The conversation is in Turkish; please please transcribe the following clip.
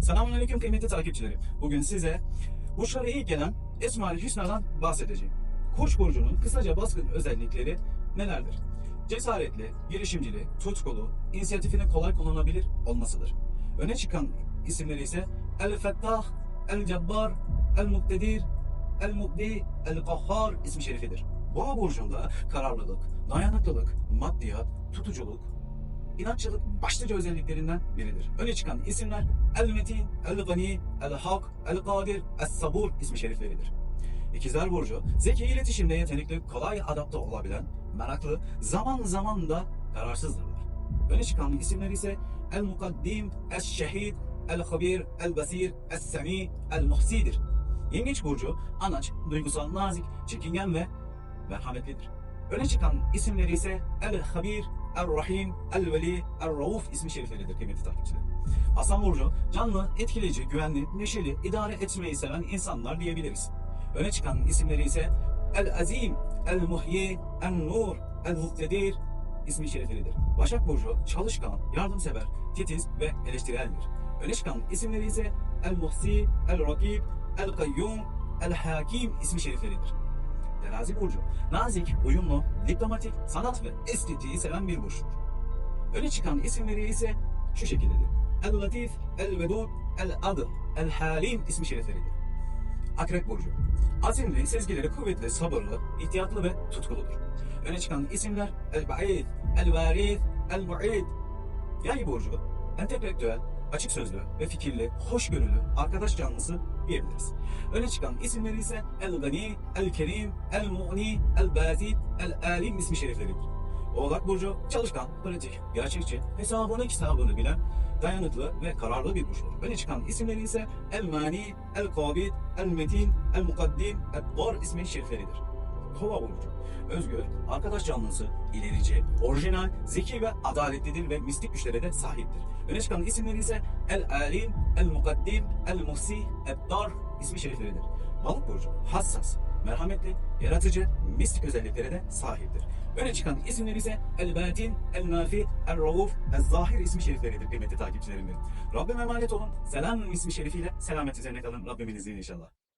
Selamünaleyküm kıymetli takipçilerim. Bugün size burçlara iyi gelen Esma-ül Hüsna'dan bahsedeceğim. Koç burcunun kısaca baskın özellikleri nelerdir? Cesaretli, girişimcili, tutkulu, inisiyatifini kolay kullanabilir olmasıdır. Öne çıkan isimleri ise El-Fettah, El-Cebbar, El-Muktedir, El-Mubdi, El-Kahhar ismi şerifidir. Boğa burcunda kararlılık, dayanıklılık, maddiyat, tutuculuk, inatçılık başlıca özelliklerinden biridir. Öne çıkan isimler El-Metin, El-Gani, El-Hak, El-Kadir, Es-Sabur ismi şerifleridir. İkizler Burcu, zeki iletişimde yetenekli, kolay adapte olabilen, meraklı, zaman zaman da kararsızdırlar. Öne çıkan isimler ise El-Mukaddim, Es-Şehid, El-Habir, El-Basir, Es-Semi, El-Muhsidir. Yengeç Burcu, anaç, duygusal, nazik, çekingen ve merhametlidir. Öne çıkan isimleri ise El-Habir, Er-Rahim, El-Veli, Er-Rauf ismi şerifleridir kıymetli takipçiler. Aslan Burcu, canlı, etkileyici, güvenli, neşeli, idare etmeyi seven insanlar diyebiliriz. Öne çıkan isimleri ise El-Azim, El-Muhyi, El-Nur, El-Muktedir ismi şerifleridir. Başak Burcu, çalışkan, yardımsever, titiz ve eleştireldir. Öne çıkan isimleri ise El-Muhsi, El-Rakib, El-Kayyum, El-Hakim ismi şerifleridir. Terazi burcu nazik, uyumlu, diplomatik, sanat ve estetiği seven bir burçtur. Öne çıkan isimleri ise şu şekildedir. El-Latif, El-Vedud, El-Adıl, El-Halim ismi şerifleridir. Akrep burcu azimli, sezgileri kuvvetli, sabırlı, ihtiyatlı ve tutkuludur. Öne çıkan isimler El-Ba'id, El-Varith, El-Mu'id. Yay burcu entelektüel, açık sözlü ve fikirli, hoşgörülü, arkadaş canlısı diyebiliriz. Öne çıkan isimleri ise El-Gani, El-Kerim, El-Mu'ni, El-Bazid, El-Alim ismi şerifleridir. Oğlak Burcu çalışkan, pratik, gerçekçi, hesabını kitabını bilen, dayanıklı ve kararlı bir burçtur. Öne çıkan isimleri ise El-Mani, El-Kabid, El-Metin, El-Mukaddim, El-Dar ismi şerifleridir. Kova burcu. Özgür, arkadaş canlısı, ilerici, orijinal, zeki ve adaletlidir ve mistik güçlere de sahiptir. Öne çıkan isimleri ise El-Alim, El-Mukaddim, El-Muhsi, El-Dar ismi şerifleridir. Balık burcu hassas, merhametli, yaratıcı, mistik özelliklere de sahiptir. Öne çıkan isimleri ise El-Batin, El-Nafi, El-Rauf, El-Zahir ismi şerifleridir kıymetli takipçilerim benim. Rabbime emanet olun. Selam ismi şerifiyle selamet üzerine kalın. Rabbimin izniyle inşallah.